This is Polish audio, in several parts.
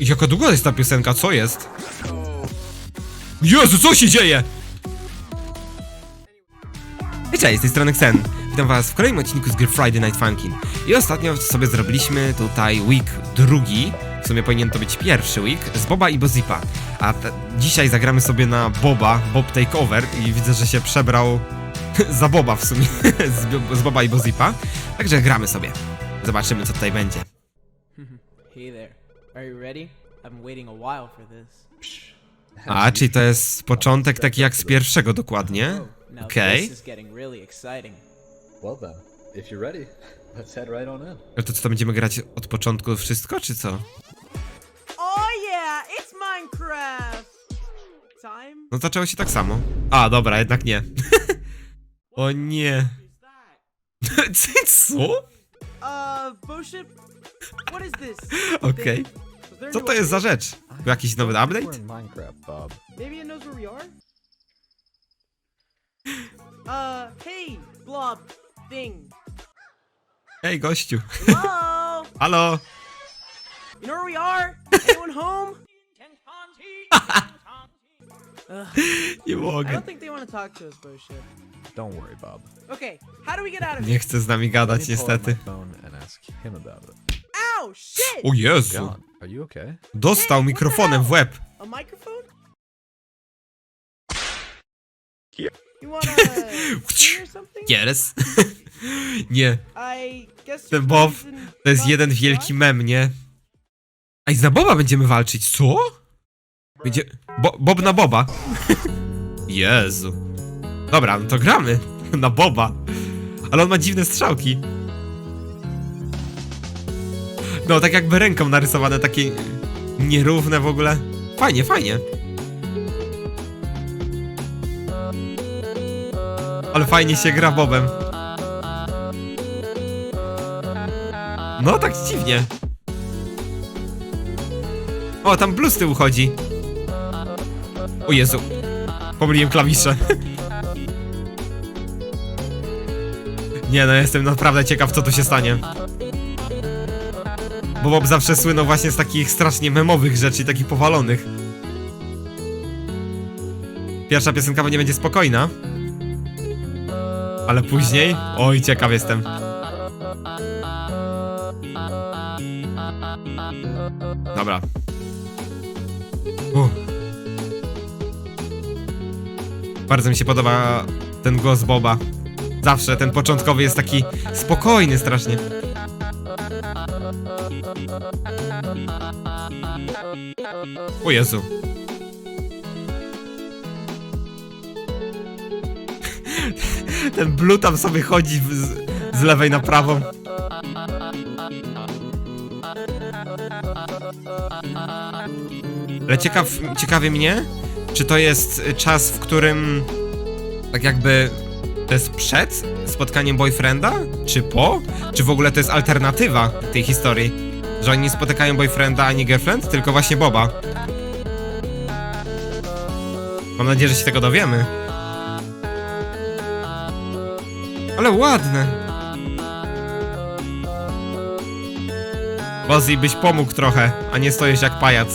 Jaka długa jest ta piosenka, co jest? Jezu, co się dzieje? Cześć, z tej strony Xen. Witam was w kolejnym odcinku z gry Friday Night Funkin'. I ostatnio sobie zrobiliśmy tutaj week drugi, w sumie powinien to być pierwszy week, z Boba i Bozipa. A dzisiaj zagramy sobie na Boba, Bob Takeover i widzę, że się przebrał za Boba w sumie, z, z Boba i Bozipa. Także gramy sobie. Zobaczymy, co tutaj będzie. Hey there. Are you ready? I've been waiting a while for this. A, czyli to jest początek taki jak z pierwszego dokładnie. Now Okay. this is getting really exciting. Well then, if you're ready, let's head right on in. Ale to co, to będziemy grać od początku wszystko, czy co? Oh yeah, it's Minecraft. Time. No zaczęło się tak samo. A, dobra, jednak nie. o nie. co? Uh, Boship, what is this? Okej. Co to jest za rzecz? Jakiś nowy update? Maybe it knows where we are. Uh, hey, blob thing. Ej, gościu. Hello. Halo? you know where we are? Anyone home? Nie I mogę. don't think they want to talk to us. Don't worry, Bob. Okay, how do we get out of Nie here? chce z nami Let gadać, me pull out niestety. my phone and ask him about it. Ow, shit! O Jezu. John, are you okay? Dostał mikrofonem w łeb. A microphone? Here. You wanna sing or something? Yes. nie, I guess Ten your Bob friends to jest jeden wielki mem, nie? A i za Boba będziemy walczyć, co? Będzie... Bo Bob na Boba. Jezu. Dobra, no to gramy. Na Boba. Ale on ma dziwne strzałki. No, tak jakby ręką narysowane, takie nierówne w ogóle. Fajnie, fajnie. Ale fajnie się gra Bobem. No, tak dziwnie. O, tam blues z tyłu chodzi. O Jezu. Pomyliłem klawisze. Nie no, jestem naprawdę ciekaw, co tu się stanie. Bo Bob zawsze słynął właśnie z takich strasznie memowych rzeczy, takich powalonych. Pierwsza piosenka nie będzie spokojna. Ale później... Oj, ciekaw jestem. Dobra. Bardzo mi się podoba ten głos Boba. Zawsze ten początkowy jest taki spokojny strasznie. O Jezu. Ten blue tam sobie chodzi z, z lewej na prawą. Ale ciekaw, ciekawi mnie, czy to jest czas, w którym tak jakby to jest przed spotkaniem boyfrienda, czy po? Czy w ogóle to jest alternatywa tej historii? Że oni nie spotykają boyfrienda ani girlfriend, tylko właśnie Boba. Mam nadzieję, że się tego dowiemy. Ale ładne. Bozzy byś pomógł trochę, a nie stoisz jak pajac.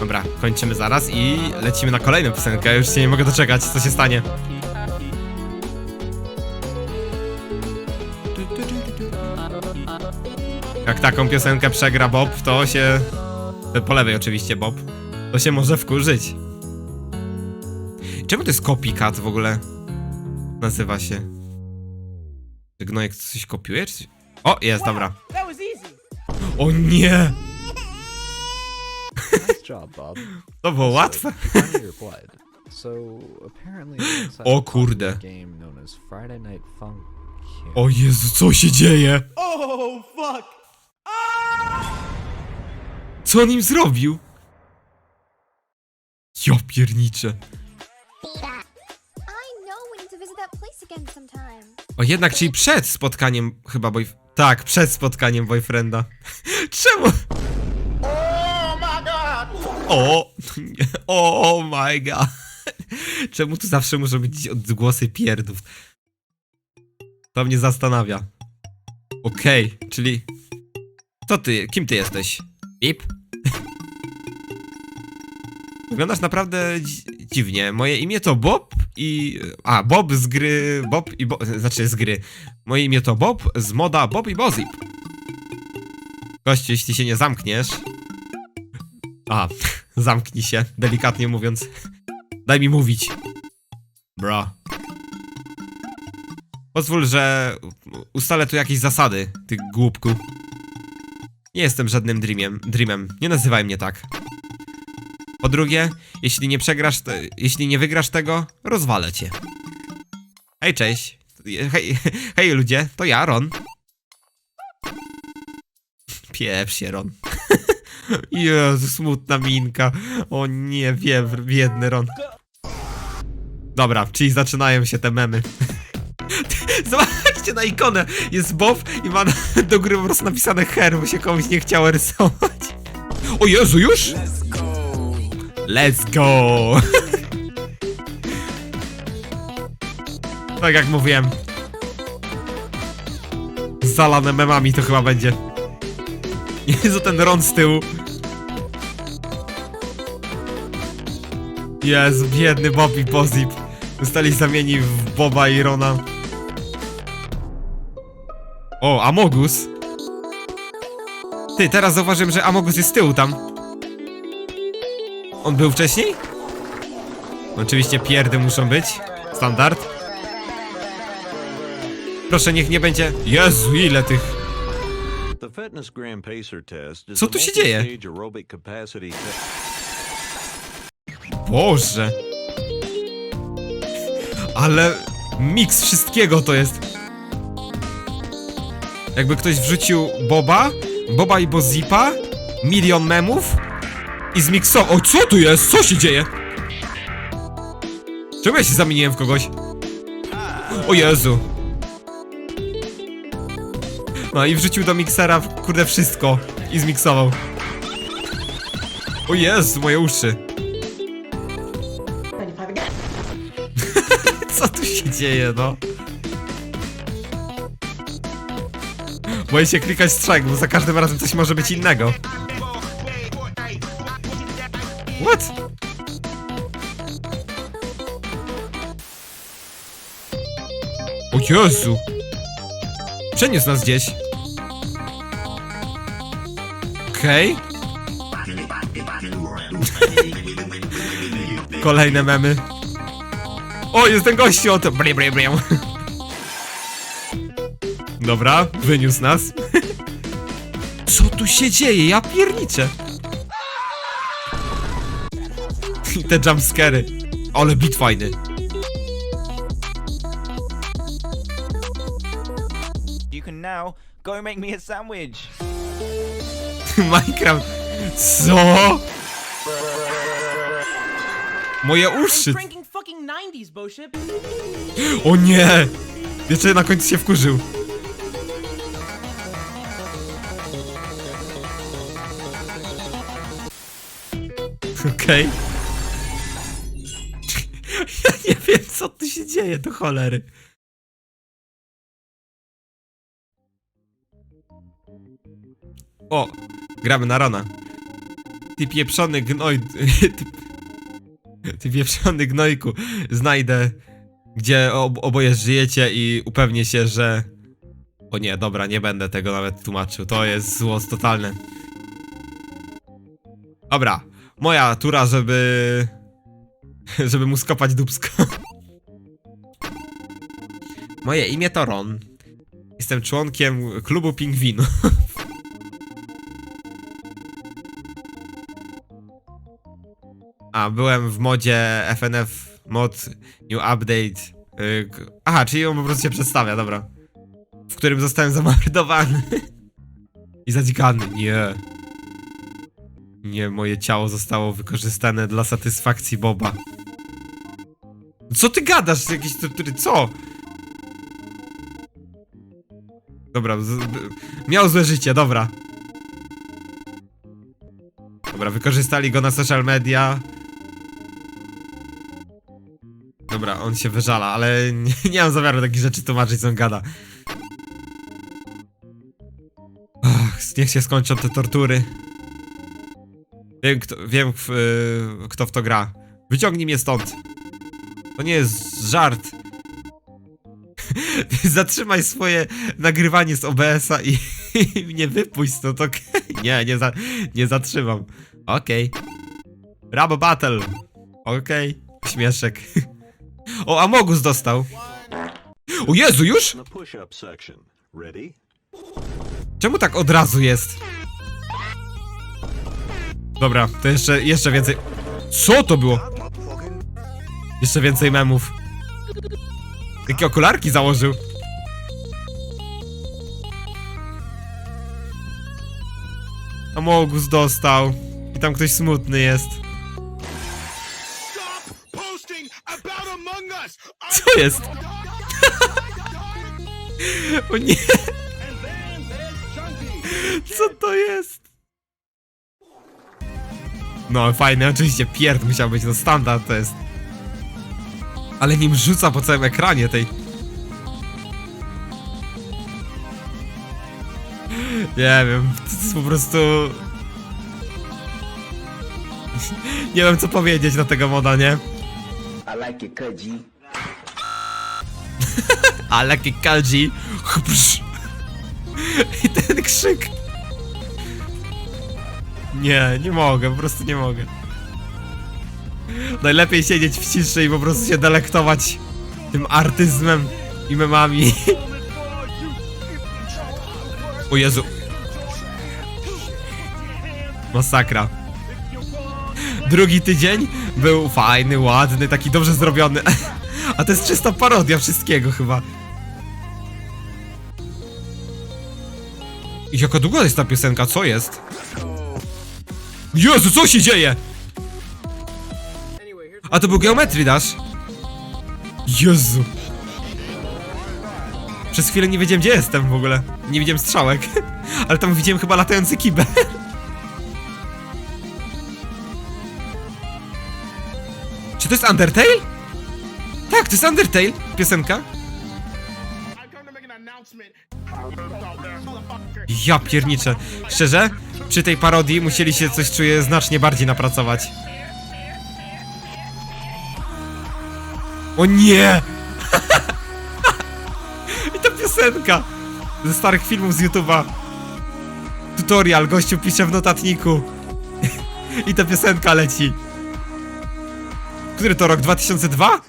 Dobra, kończymy zaraz i lecimy na kolejną piosenkę. Już się nie mogę doczekać, co się stanie. Jak taką piosenkę przegra Bob, to się... Po lewej oczywiście Bob. To się może wkurzyć. Czemu to jest copycat w ogóle? Nazywa się. Czy Gnojek coś kopiuje? Czy coś... O, jest, dobra. O nie! To było łatwe. O kurde. O Jezu, co się dzieje? Oh fuck. Co on im zrobił? Ja pierniczę. O jednak, czyli przed spotkaniem chyba boy... Tak, przed spotkaniem boyfrienda. Czemu? O nie. Oh my god. Czemu tu zawsze muszą być odgłosy pierdów? To mnie zastanawia. Okej, czyli... Co ty, kim ty jesteś? Pip? Wyglądasz naprawdę dzi- dziwnie. Moje imię to Bob i... A, Bob z gry... Bob i Bo... Znaczy z gry. Moje imię to Bob z moda Bob i Bozip. Gościu, jeśli się nie zamkniesz... A, zamknij się, delikatnie mówiąc. Daj mi mówić. Bra. Pozwól, że ustalę tu jakieś zasady, ty głupku. Nie jestem żadnym dreamiem, dreamem. Nie nazywaj mnie tak. Po drugie, jeśli nie przegrasz, jeśli nie wygrasz tego, rozwalę cię. Hej, cześć. Hej, hej ludzie, to ja, Ron. Pieprz się, Ron. Jezu, smutna minka. O nie, biedny Ron. Dobra, czyli zaczynają się te memy. Na ikonę. Jest Bob i ma do góry po prostu napisane her, bo się komuś nie chciało rysować. O Jezu, już? Let's go! Let's go! tak jak mówiłem. Zalane memami to chyba będzie. Jezu, ten Ron z tyłu. Jezu, biedny Bob i Bozip. Zostali zamieni w Boba i Rona. O, Amogus. Ty, teraz zauważyłem, że Amogus jest z tyłu tam. On był wcześniej? Oczywiście pierdy muszą być. Standard. Proszę, niech nie będzie... Jezu, ile tych... Co tu się dzieje? Boże. Ale miks wszystkiego to jest. Jakby ktoś wrzucił Boba, Boba i Bozipa, milion memów i zmiksował. O, co tu jest? Co się dzieje? Czemu ja się zamieniłem w kogoś? O Jezu. No i wrzucił do miksera, kurde, wszystko. I zmiksował. O Jezu, moje uszy. Co tu się dzieje, no? Boję się klikać strzałek, bo za każdym razem coś może być innego. What? O Jezu! Przeniósł nas gdzieś. Okej. Kolejne memy. O, jest ten gościu. Brie, brie, brie. Dobra, wyniósł nas. Co tu się dzieje? Ja pierniczę. I te jumpscary. Ale bit fajny. You can now go make me a sandwich. Minecraft. Co? Moje uszy. cranking fucking 90s, Boship. O nie! Jeszcze na końcu się wkurzył. Okej. Ja nie wiem, co tu się dzieje, do cholery. O, gramy na Rona. Ty pieprzony gnoj... Ty, ty pieprzony gnojku. Znajdę gdzie ob oboje żyjecie i upewnię się, że... O nie, dobra, nie będę tego nawet tłumaczył, to jest zło totalne. Dobra, moja tura, żeby... żeby mu skopać dubsko. Moje imię to Ron. Jestem członkiem klubu pingwinów. A, byłem w modzie FNF mod new update. y, Aha, czyli on po prostu się przedstawia, dobra. W którym zostałem zamordowany. I zadzikany. Nie. Nie, moje ciało zostało wykorzystane dla satysfakcji Boba. Co ty gadasz? Jakiś tortury, co? Dobra, miał złe życie, dobra. Dobra, wykorzystali go na social media. Dobra, on się wyżala, ale nie, nie mam zamiaru takich rzeczy tłumaczyć, co on gada. Ach, niech się skończą te tortury. Wiem, kto, wiem w, y, kto w to gra. Wyciągnij mnie stąd. To nie jest żart. Zatrzymaj swoje nagrywanie z OBS-a i, i mnie wypuść stąd, okej? Nie, nie, za, nie zatrzymam. Okej. Rabo Battle. Okej. Śmieszek. O, Amogus dostał. O Jezu, już? Czemu tak od razu jest? Dobra, to jeszcze, jeszcze więcej. Co to było? Jeszcze więcej memów. Jakie okularki założył? Amogus dostał. I tam ktoś smutny jest. Co jest? o nie! Co to jest? No, fajne, oczywiście pierd musiał być, no standard to jest. Ale nim rzuca po całym ekranie tej. Nie wiem, to jest po prostu... Nie wiem co powiedzieć na tego moda, nie? I like it, G. Ale jaki Kalji. Chprz. I ten krzyk. Nie, nie mogę, po prostu nie mogę. Najlepiej siedzieć w ciszy i po prostu się delektować tym artyzmem i memami. O Jezu. Masakra. Drugi tydzień był fajny, ładny, taki dobrze zrobiony. A to jest czysta parodia wszystkiego chyba. I jaka długa jest ta piosenka, co jest? Jezu, co się dzieje? A to był Geometry Dash? Jezu. Przez chwilę nie wiedziałem gdzie jestem w ogóle. Nie widziałem strzałek. Ale tam widziałem chyba latający kibel. Czy to jest Undertale? Tak, to jest Undertale, piosenka. Ja pierniczę. Szczerze, przy tej parodii musieli się coś czuję znacznie bardziej napracować. O nie! I ta piosenka ze starych filmów z YouTube'a. Tutorial, gościu pisze w notatniku. I ta piosenka leci. Który to rok? 2002?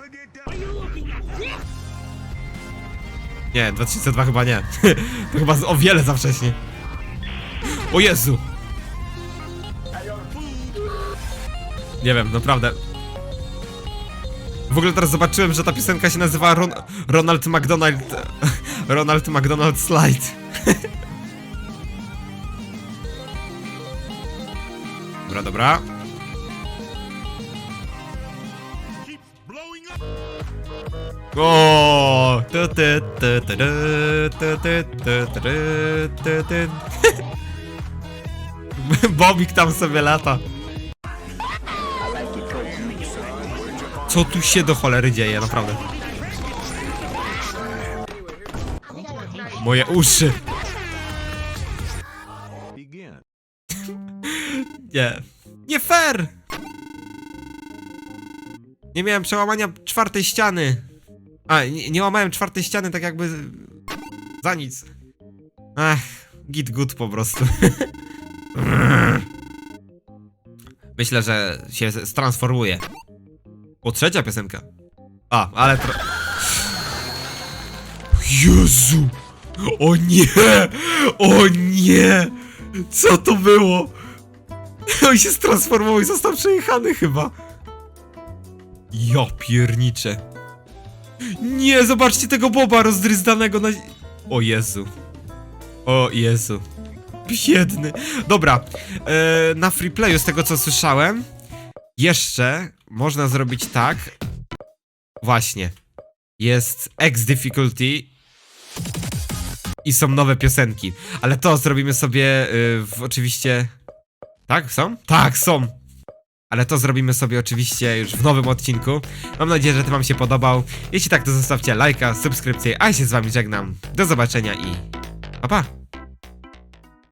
Nie, 2002 chyba nie. to chyba o wiele za wcześnie. O Jezu! Nie wiem, naprawdę. W ogóle teraz zobaczyłem, że ta piosenka się nazywa Ron Ronald McDonald... Ronald McDonald Slide. dobra, dobra. O, Bobik tam sobie lata. Co tu się do cholery dzieje, naprawdę? Moje uszy. Nie. Nie fair! Nie miałem przełamania czwartej ściany. A, nie, nie łamałem czwartej ściany tak jakby za nic. Ach, git good po prostu. Myślę, że się stransformuje. O, trzecia piosenka. A, ale tro... Jezu! O nie! O nie! Co to było? On się stransformował i został przejechany chyba. Ja pierniczę. Nie, zobaczcie tego boba rozdryzdanego na... O Jezu. O Jezu. Biedny. Dobra, e, na freeplayu z tego co słyszałem, jeszcze można zrobić tak. Właśnie. Jest X difficulty i są nowe piosenki. Ale to zrobimy sobie y, w, oczywiście... Tak, są? Tak, są. Ale to zrobimy sobie oczywiście już w nowym odcinku. Mam nadzieję, że to wam się podobał. Jeśli tak, to zostawcie lajka, subskrypcję, a ja się z wami żegnam. Do zobaczenia i pa pa!